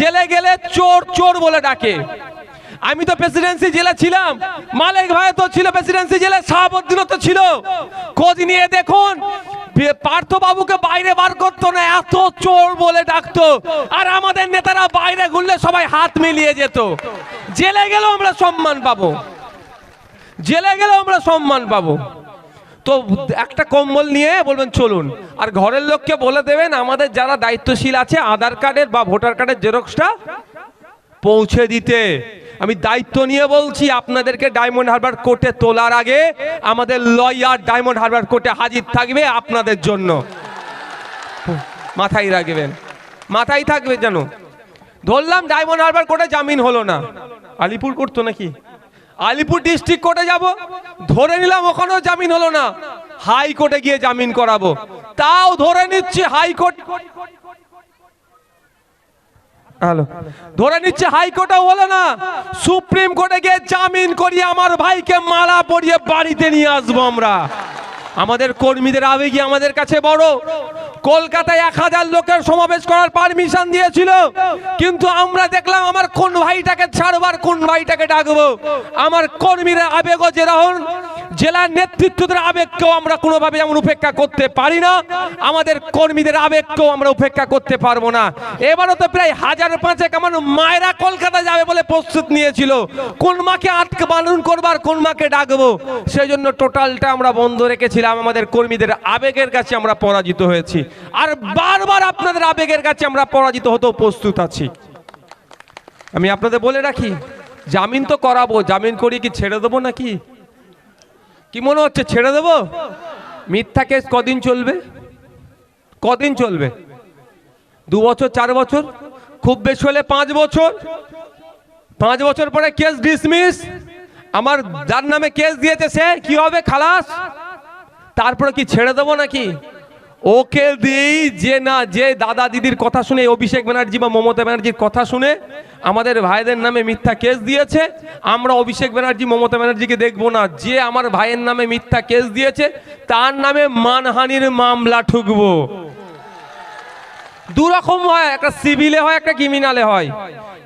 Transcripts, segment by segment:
জেলে গেলে চোর চোর বলে ডাকে। আমি তো প্রেসিডেন্সি জেলে ছিলাম। মালিক ভাই তো ছিল প্রেসিডেন্সি জেলে, শাহাবুদ্দিনও তো ছিল। খোঁজ নিয়ে দেখুন পার্থ বাবুকে বাইরে বার করতো না, এত চোর বলে ডাকতো। আর আমাদের নেতারা বাইরে ঘুরলে সবাই হাত মিলিয়ে যেত। জেলে গেলেও আমরা সম্মান পাবো। জেলে গেলেও আমরা সম্মান পাবো। তো একটা কম্বল নিয়ে বলবেন, চলুন। আর ঘরের লোককে বলে দেবেন, আমাদের যারা দায়িত্বশীল আছে, আধার কার্ডের বা ভোটার কার্ডের জেরক্সটা পৌঁছে দিতে। আমি দায়িত্ব নিয়ে বলছি, আপনাদেরকে ডায়মন্ড হারবার কোর্টে তোলার আগে আমাদের লয়ার ডায়মন্ড হারবার কোর্টে হাজির থাকবে আপনাদের জন্য। মাথায় রাখবেন, মাথায় থাকবে যেন। ধরলাম, ডায়মন্ড হারবার কোর্টে জামিন হলো না। আলিপুর করতো নাকি? আলিপুর ডিস্ট্রিক্ট কোর্টে যাব। ধরে নিলাম ওখানেও জামিন হলো না। হাইকোর্টে গিয়ে জামিন করাবো। তাও ধরে নিচ্ছি হাইকোর্ট হ্যালো। ধরে নিচ্ছে হাইকোর্টেও হলো না। সুপ্রিম কোর্টে গিয়ে জামিন করিয়ে আমার ভাইকে মালা পরিয়ে বাড়িতে নিয়ে আসব আমরা। আমাদের কর্মীদের আবেগই আমাদের কাছে বড়। কলকাতায় এক হাজার লোকের সমাবেশ করার পারমিশন দিয়েছিল। কিন্তু আমরা দেখলাম আমার কোন ভাইটাকে ছাড়বার কোন ভাইটাকে ডাকবো। আমার কর্মীরা আবেগও যেরকম জেলার নেতৃত্বদের আবেগকেও আমরা কোনোভাবে যেমন উপেক্ষা করতে পারি না। আমাদের কর্মীদের আবেগকেও আমরা উপেক্ষা করতে পারব না। এবারও তো প্রায় হাজার পাঁচেক আমার মায়েরা কলকাতা যাবে বলে প্রস্তুত নিয়েছিল। কোন মাকে আটকে বারণ করবার, কোন মাকে ডাকবো? সেই জন্য টোটালটা আমরা বন্ধ রেখেছিলাম। আমাদের কর্মীদের আবেগের কাছে আমরা পরাজিত হয়েছি। আর বারবার আপনাদের আবেগের কাছে আমরা পরাজিত হতেও প্রস্তুত আছি। আমি আপনাদের বলে রাখি, জামিন তো করাবো। জামিন করিয়ে কি ছেড়ে দেবো নাকি? কি মনে হচ্ছে, ছেড়ে দেব? মিথ্যা কেস কদিন চলবে? কদিন চলবে? দু বছর, চার বছর? খুব বেশি হলে পাঁচ বছর? পাঁচ বছর পরে কেস ডিসমিস আমার যার নামে কেস দিয়েছে সে, কি হবে, খালাস? তারপরে কি ছেড়ে দেবো নাকি? ওকে দিয়েই যে না, যে দাদা দিদির কথা শুনে, অভিষেক ব্যানার্জি বা মমতা ব্যানার্জির কথা শুনে আমাদের ভাইদের নামে মিথ্যা কেস দিয়েছে। আমরা অভিষেক ব্যানার্জি, মমতা ব্যানার্জিকে দেখব না। যে আমার ভাইয়ের নামে মিথ্যা কেস দিয়েছে, তার নামে মানহানির মামলা ঠুকবো। দু রকম হয়, একটা সিভিলে হয়, একটা ক্রিমিনালে হয়।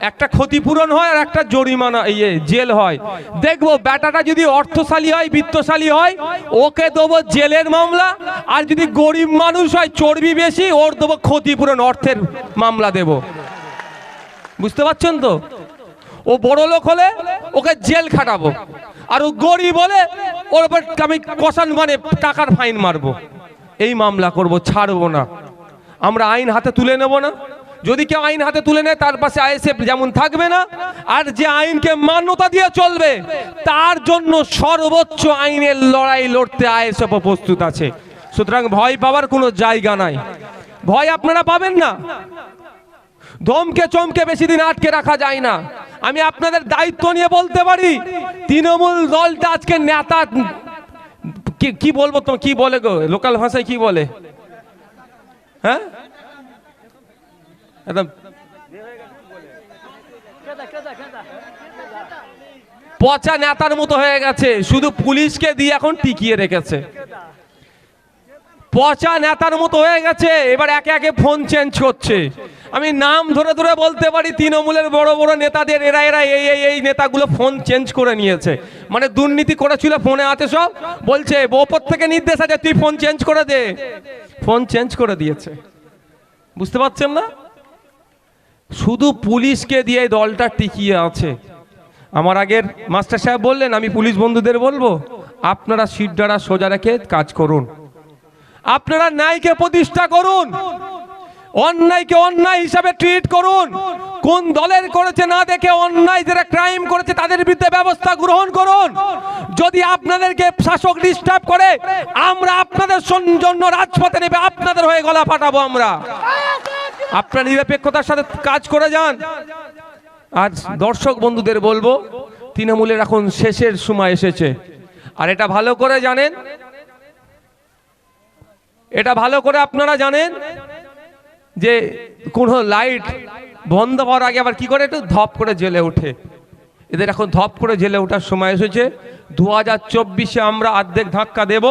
একটা ক্ষতিপূরণ হয় আর একটা জরিমানা ইয়ে জেল হয়। দেখব ব্যাটাটা যদি অর্থশালী হয়, বিত্তশালী হয়, ওকে দেবো জেলের মামলা, আর যদি গরিব মানুষ হয়, চর্বি বেশি, ওর দেবো ক্ষতিপূরণ, অর্থের মামলা দেব। বুঝতে পারছেন তো? ও বড় লোক হলে ওকে জেল খাটাবো, আর ও গরিব হলে ওর উপর আমি কষান মানে টাকার ফাইন মারবো। এই মামলা করব, ছাড়বো না। আমরা আইন হাতে তুলে নেব না। যদি কেউ আইন হাতে তুলে নেয়, তার পাশে আইএসএফ যেমন থাকবে না, আর যে আইনকে মান্যতা দিয়ে চলবে, তার জন্য সর্বোচ্চ আইনের লড়াই লড়তে আইএসএফ প্রস্তুত আছে। সুতরাং ভয় পাওয়ার কোনো জায়গা নাই। ভয় আপনারা পাবেন না। ধমকে চমকে বেশি দিন আটকে রাখা যায় না। আমি আপনাদের দায়িত্ব নিয়ে বলতে পারি, তৃণমূল দলটা আজকে নেতা, কি বলব তো, কি বলে গো? লোকাল ভাষায় কি বলে? হ্যাঁ? পচা নেতার মতো হয়ে গেছে, শুধু পুলিশকে দিয়ে এখন টিকিয়ে রেখেছে। পচা নেতার মতো হয়ে গেছে, এবার একে একে ফোন চেঞ্জ করছে। আমি নাম ধরে ধরে বলতে পারি, তৃণমূলের বড় বড় নেতাদের, এরা এরা এই এই এই নেতাগুলো ফোন চেঞ্জ করে নিয়েছে। মানে দুর্নীতি করেছিল ফোনে আছে সব, বলছে, ওপর থেকে নির্দেশ আছে, তুই ফোন চেঞ্জ করে দে। ফোন চেঞ্জ করে দিয়েছে। বুঝতে পারছেন না? শুধু পুলিশকে দিয়ে দলটা টিকিয়ে আছে। আমার আগের মাস্টার সাহেব বললেন, আমি পুলিশ বন্ধুদের বলব, আপনারা সিটডারা সোজা রেখে কাজ করুন। আপনারা ন্যায়কে প্রতিষ্ঠা করুন, অন্যায়কে অন্যায় হিসাবে ট্রিট করুন। কোন দলের করেছে না দেখে অন্যায়, যারা ক্রাইম করেছে, তাদের বিরুদ্ধে ব্যবস্থা গ্রহণ করুন। যদি আপনাদেরকে শাসক ডিস্টার্ব করে, আমরা আপনাদের জন্য রাজপথে নেবে আপনাদের হয়ে গলা ফাটাবো আমরা। আপনার নিরপেক্ষতার সাথে কাজ করে যান। আর দর্শক বন্ধুদের বলব, তৃণমূলের এখন শেষের সময় এসেছে। আর এটা ভালো করে জানেন। এটা ভালো করে আপনারা জানেন যে কোনো লাইট বন্ধ হওয়ার আগে আবার কি করে একটু ধপ করে জেলে ওঠে। এদের এখন ধপ করে জেলে ওঠার সময় এসেছে। দু হাজার চব্বিশে আমরা অর্ধেক ধাক্কা দেব।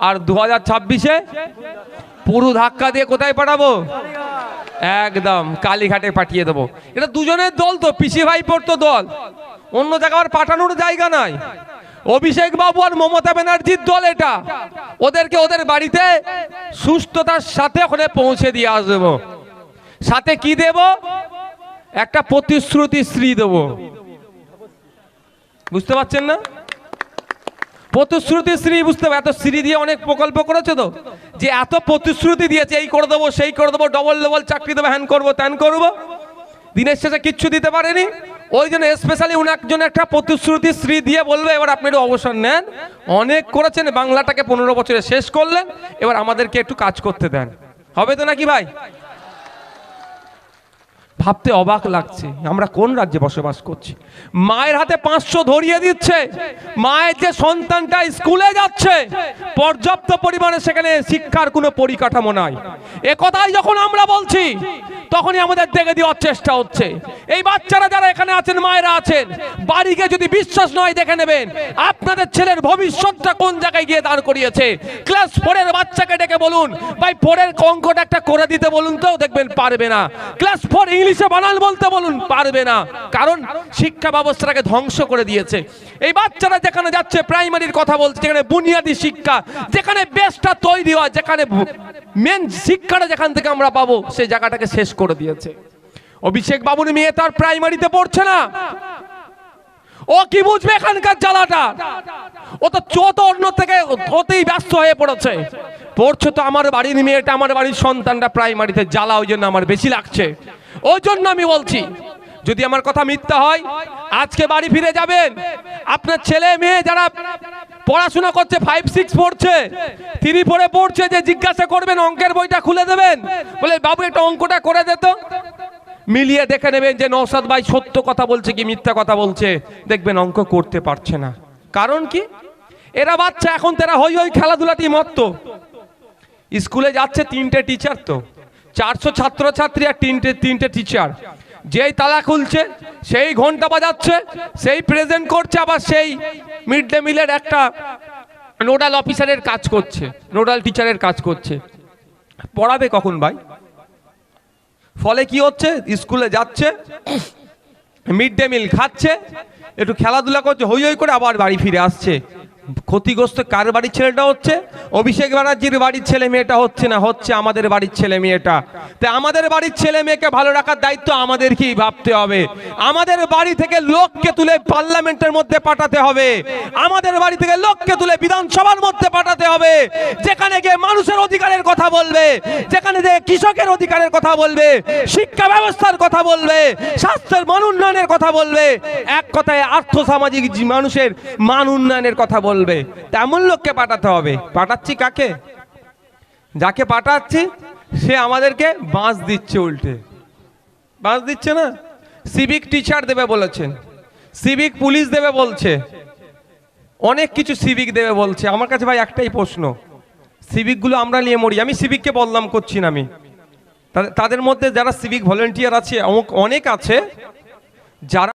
আর দু হাজার ছাব্বিশে পুরো ধাক্কা দিয়ে কোথায় পাঠাবো? একদম, কালীঘাটে পাঠিয়ে দেবো। এটা দুজনের দল তো, পিসি ভাই পড়তো দল। অন্য জায়গায় আর পাঠানোর জায়গা নাই। অভিষেক বাবু আর মমতা ব্যানার্জির দল এটা। ওদেরকে ওদের বাড়িতে সুস্থতার সাথে ওখানে পৌঁছে দিয়ে আসব। সাথে কি দেব? একটা প্রতিশ্রুতি শ্রী দেব। বুঝতে পারছেন না? প্রতিশ্রুতি শ্রী, বুঝতে এত শ্রী দিয়ে অনেক প্রকল্প করেছে তো? যে এত প্রতিশ্রুতি দিয়েছে, এই করে দেবো, সেই করে দেবো ডবল ডবল চাকরি দেবো হ্যান করব ত্যান করব। দিনের শেষে কিচ্ছু দিতে পারেনি। ওই জন্য স্পেশালি উনার জন্য একটা প্রতিশ্রুতি শ্রী দিয়ে বলবে, এবার আপনি একটু অবসর নেন। অনেক করেছেন, বাংলাটাকে পনেরো বছরে শেষ করলেন। এবার আমাদেরকে একটু কাজ করতে দেন। হবে তো নাকি ভাই? ভাবতে অবাক লাগছে, আমরা কোন রাজ্যে বসবাস করছি? মায়ের হাতে পাঁচশো ধরিয়ে দিচ্ছে, মায়ের যে সন্তানটা স্কুলে যাচ্ছে, পর্যাপ্ত পরিমাণে সেখানে শিক্ষার কোনো পরিকাঠামো নাই। এ কথাই যখন আমরা বলছি তখনই আমাদের দেখে দেওয়ার চেষ্টা হচ্ছে। এই বাচ্চারা যারা এখানে আছেন, মায়েরা আছেন, বাড়িকে যদি বিশ্বাস নয় দেখে নেবেন, আপনাদের ছেলের ভবিষ্যৎটা কোন জায়গায় গিয়ে দাঁড় করিয়েছে? ক্লাস ফোরের বাচ্চাকে ডেকে বলুন, ভাই, ফোরের অঙ্কটা একটা করে দিতে বলুন তো, দেখবেন পারবে না। ক্লাস ফোর ইংলিশে বানান বলতে বলুন, পারবে না। কারণ শিক্ষা ব্যবস্থাটাকে ধ্বংস করে দিয়েছে। এই বাচ্চারা যেখানে যাচ্ছে, প্রাইমারির কথা বলছে, যেখানে বুনিয়াদী শিক্ষা, যেখানে বেসটা তৈরি হয়, যেখানে মেন শিক্ষাটা যেখান থেকে আমরা পাবো, সে জায়গাটাকে শেষ করে দিয়েছে। অভিষেক বাবুর মেয়ে তার প্রাইমারিতে পড়ছে না। ও কি বুঝবে এখানকার জ্বালাটা? ও তো চোত অন্য থেকে ওতেই ব্যস্ত হয়ে পড়েছে। পড়ছে তো আমার বাড়ির মেয়েটা, আমার বাড়ির সন্তানটা প্রাইমারিতে জ্বালা, ওই জন্য আমার বেশি লাগছে। ওই জন্য আমি বলছি, যদি আমার কথা মিথ্যা হয়, আজকে বাড়ি ফিরে যাবেন। আপনার ছেলে, মেয়ে যারা পড়াশোনা করছে ফাইভ সিক্স পড়ছে। তিনি পড়ে পড়ছে, যে জিজ্ঞাসা করবেন, অঙ্কের বইটা খুলে দেবেন। বলে, বাবু, একটা অঙ্কটা করে দে তো। মিলিয়ে দেখে নেবেন যে নৌসাদ ভাই সত্য কথা বলছে কি মিথ্যা কথা বলছে। দেখবেন অঙ্ক করতে পারছে না। কারণ কি? এরা বাচ্চা, এখন তারা হই হই খেলাধুলাতেই মত্ত। স্কুলে যাচ্ছে তিনটে টিচার তো। চারশো ছাত্রছাত্রী আর তিনটে তিনটে টিচার যেই তালা খুলছে, সেই ঘণ্টা বাজাচ্ছে, সেই প্রেজেন্ট করছে, আবার সেই মিড ডে মিলের একটা নোডাল অফিসারের কাজ করছে নোডাল টিচারের কাজ করছে। পড়াবে কখন ভাই? ফলে কি হচ্ছে? স্কুলে যাচ্ছে মিড ডে মিল খাচ্ছে, একটু খেলাধুলা করছে, হই হই করে আবার বাড়ি ফিরে আসছে। ক্ষতিগ্রস্ত কার বাড়ির ছেলেটা হচ্ছে? অভিষেক ব্যানার্জির বাড়ির ছেলে মেয়েটা হচ্ছে না, হচ্ছে আমাদের বাড়ির ছেলে মেয়েটা। তাই আমাদের বাড়ির ছেলে মেয়েকে ভালো রাখার দায়িত্ব আমাদেরকেই ভাবতে হবে। আমাদের বাড়ি থেকে লোককে তুলে পার্লামেন্টের মধ্যে পাঠাতে হবে। আমাদের বাড়ি থেকে লোককে তুলে বিধানসভার মধ্যে পাঠাতে হবে। যেখানে গিয়ে মানুষের অধিকারের কথা বলবে, যেখানে যে কৃষকের অধিকারের কথা বলবে, শিক্ষা ব্যবস্থার কথা বলবে, স্বাস্থ্যের মান উন্নয়নের কথা বলবে, এক কথায় আর্থসামাজিক জি- মানুষের মান উন্নয়নের কথা বলবে। তেমন লোককে পাঠাতে হবে। পাঠাচ্ছি কাকে? যাকে পাঠাচ্ছি, সে আমাদেরকে বাঁশ দিচ্ছে উল্টে। বাঁশ দিচ্ছে না? সিভিক টিচার দেবে বলেছেন। সিভিক পুলিশ দেবে বলছে। অনেক কিছু সিভিক দেবে বলছে। আমার কাছে ভাই একটাই প্রশ্ন। সিভিকগুলো আমরা নিয়ে মরি। আমি সিভিককে বদনাম করছি না আমি। তাদের মধ্যে যারা সিভিক ভলেন্টিয়ার আছে অনেক আছে, যারা